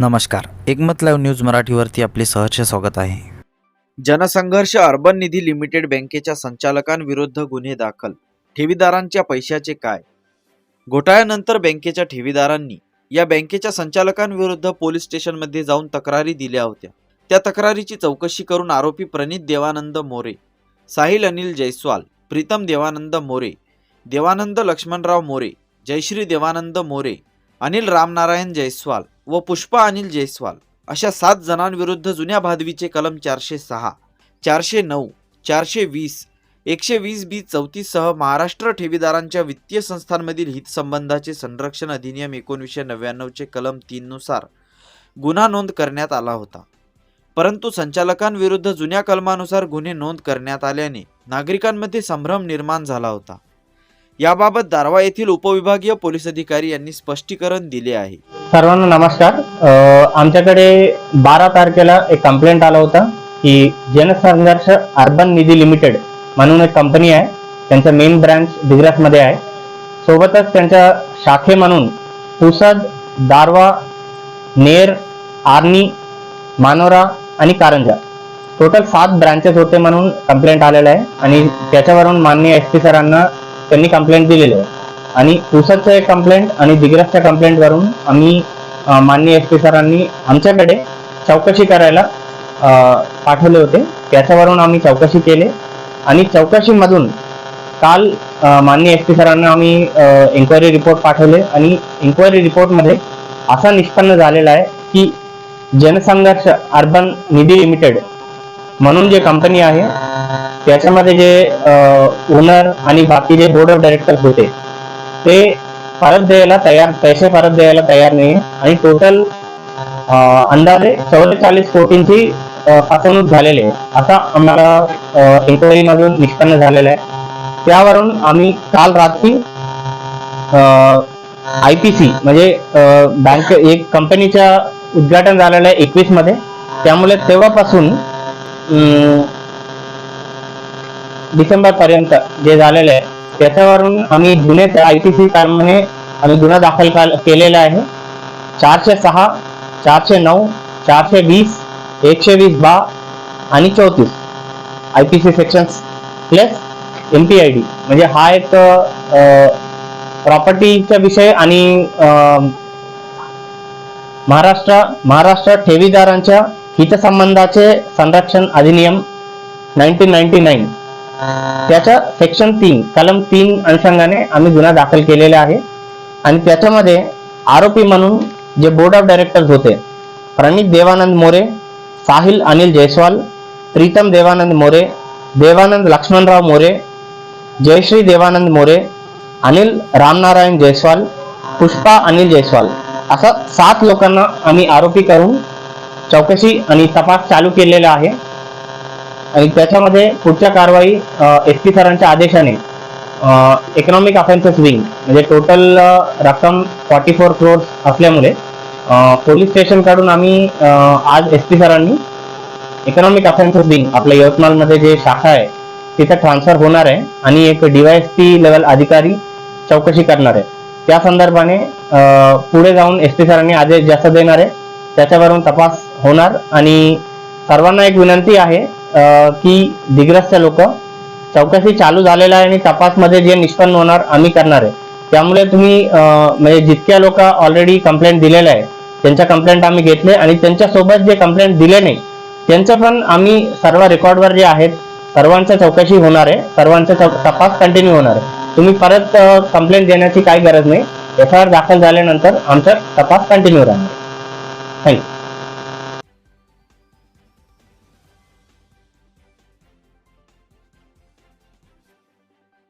नमस्कार. एकमत live news मराठीवरती आपले सहर्ष स्वागत आहे. जनसंघर्ष अर्बन निधी लिमिटेड बँकेच्या संचालकांविरुद्ध गुन्हे दाखल. ठेवीदारांच्या पैशाचे काय? घोटाळ्यानंतर बँकेच्या ठेवीदारांनी या बँकेच्या संचालकांविरुद्ध पोलीस स्टेशनमध्ये जाऊन तक्रारी दिल्या होत्या. त्या तक्रारीची चौकशी करून आरोपी प्रणित देवानंद मोरे साहिल अनिल जयस्वाल प्रीतम देवानंद मोरे देवानंद लक्ष्मणराव मोरे जयश्री देवानंद मोरे अनिल रामनारायण जयस्वाल व पुष्पा अनिल जयस्वाल अशा सात जणांविरुद्ध जुन्या भादवीचे कलम चारशे सहा चारशे नऊ चारशे वीस एकशे वीस बी चौतीससह महाराष्ट्र ठेवीदारांच्या वित्तीय संस्थांमधील हितसंबंधाचे संरक्षण अधिनियम एकोणीसशे नव्याण्णवचे कलम तीननुसार गुन्हा नोंद करण्यात आला होता. परंतु संचालकांविरुद्ध जुन्या कलमानुसार गुन्हे नोंद करण्यात आल्याने नागरिकांमध्ये संभ्रम निर्माण झाला होता. याबाबत दारवा येथील उपविभागीय पोलीस अधिकारी यांनी स्पष्टीकरण दिले आहे. सर्वांना नमस्कार. आमच्याकडे बारा तारखेला एक कंप्लेंट आला होता की जनसंघर्ष अर्बन निधी लिमिटेड म्हणून एक कंपनी आहे. त्यांचा मेन ब्रांच मध्ये आहे. सोबतच त्यांच्या शाखे म्हणून पुसद दारवा नेर आर्नी मानोरा आणि कारंजा. टोटल सात ब्रांचेस होते म्हणून कंप्लेंट आलेलं आहे. आणि त्याच्यावरून माननीय एस पी सरांना त्यांनी कंप्लेंट दिलेली आहे. आणि पुसदचं एक कंप्लेंट आणि दिग्रसच्या कंप्लेंट वरून आम्ही माननीय एस पी सरांनी आमच्याकडे चौकशी करायला पाठवले होते. त्याच्यावरून आम्ही चौकशी केली. आणि चौकशीमधून काल माननीय एस पी सरांना आम्ही इन्क्वायरी रिपोर्ट पाठवले. आणि इन्क्वायरी रिपोर्टमध्ये असा निष्पन्न झालेला आहे की जनसंघर्ष अर्बन निधी लिमिटेड म्हणून जे कंपनी आहे त्याच्यामध्ये जे ओनर आणि बाकी जे बोर्ड ऑफ डायरेक्टर्स होते ते परत द्यायला तयार पैसे परत द्यायला तयार नाही आणि टोटल अंदाजे चौवेचाळीस कोटींची फसवणूक झालेली आहे. आता आम्हाला इन्क्वायरी मधून निष्पन्न झालेलं आहे. त्यावरून आम्ही काल रात्री आय पी सी म्हणजे बँक एक कंपनीच्या उद्घाटन झालेलं आहे एकवीसमध्ये त्यामुळे तेव्हापासून अं, डिसेंबर पर्यंत जे झालेलं आहे त्याच्यावरून आम्ही जुने आय टी सी कारणाने आम्ही गुन्हा दाखल केलेला आहे. चारशे सहा चारशे नऊ चारशे वीस एकशे वीस बा आणि चौतीस I P C section plus M P I D म्हणजे हा एक प्रॉपर्टीचा विषय आणि अं, महाराष्ट्र महाराष्ट्र ठेवीदारांच्या हितसंबंधाचे संरक्षण अधिनियम नाईन्टीन नाईन्टी नाईन त्याच्या सेक्शन तीन कलम तीन अनुषंगाने आम्ही गुन्हा दाखल केलेला आहे. आणि त्याच्यामध्ये आरोपी म्हणून जे बोर्ड ऑफ डायरेक्टर्स होते प्रणित देवानंद मोरे साहिल अनिल जयस्वाल प्रीतम देवानंद मोरे देवानंद लक्ष्मणराव मोरे जयश्री देवानंद मोरे अनिल रामनारायण जयस्वाल पुष्पा अनिल जयस्वाल असा सात लोकांना आम्ही आरोपी करून चौकशी आणि तपास चालू केलेला आहे. आणि त्याच्यामध्ये पुढच्या कारवाई एस पी सरांच्या आदेशाने इकॉनॉमिक अफेन्सेस विंग म्हणजे टोटल रक्कम फॉर्टी फोर क्रोर्स असल्यामुळे पोलीस स्टेशन काढून आम्ही आज एस पी सरांनी इकॉनॉमिक अफेन्सेस विंग आपल्या यवतमाळमध्ये जे शाखा आहे तिथे ट्रान्सफर होणार आहे आणि एक डीवायएसपी लेवल अधिकारी चौकशी करणार आहे. त्या संदर्भाने पुढे जाऊन एस पी सरांनी आदेश जास्त देणार आहे. त्याच्यावरून तपास होणार आणि सर्वांना एक विनंती आहे की दिग्रस्त लोक चौकशी चालू झालेला आहे आणि तपासमध्ये जे निष्पन्न होणार आम्ही करणार आहे. त्यामुळे तुम्ही म्हणजे जितक्या लोक ऑलरेडी कंप्लेंट दिलेल्या आहे त्यांच्या कंप्लेंट आम्ही घेतले आणि त्यांच्यासोबत जे कंप्लेंट दिले नाही त्यांचं पण आम्ही सर्व रेकॉर्डवर जे आहेत सर्वांच्या चौकशी होणार आहे सर्वांचा तपास कंटिन्यू होणार आहे. तुम्ही परत कंप्लेंट देण्याची काही गरज नाही. एफ आय आर दाखल झाल्यानंतर आमचा तपास कंटिन्यू राहणार थँक्यू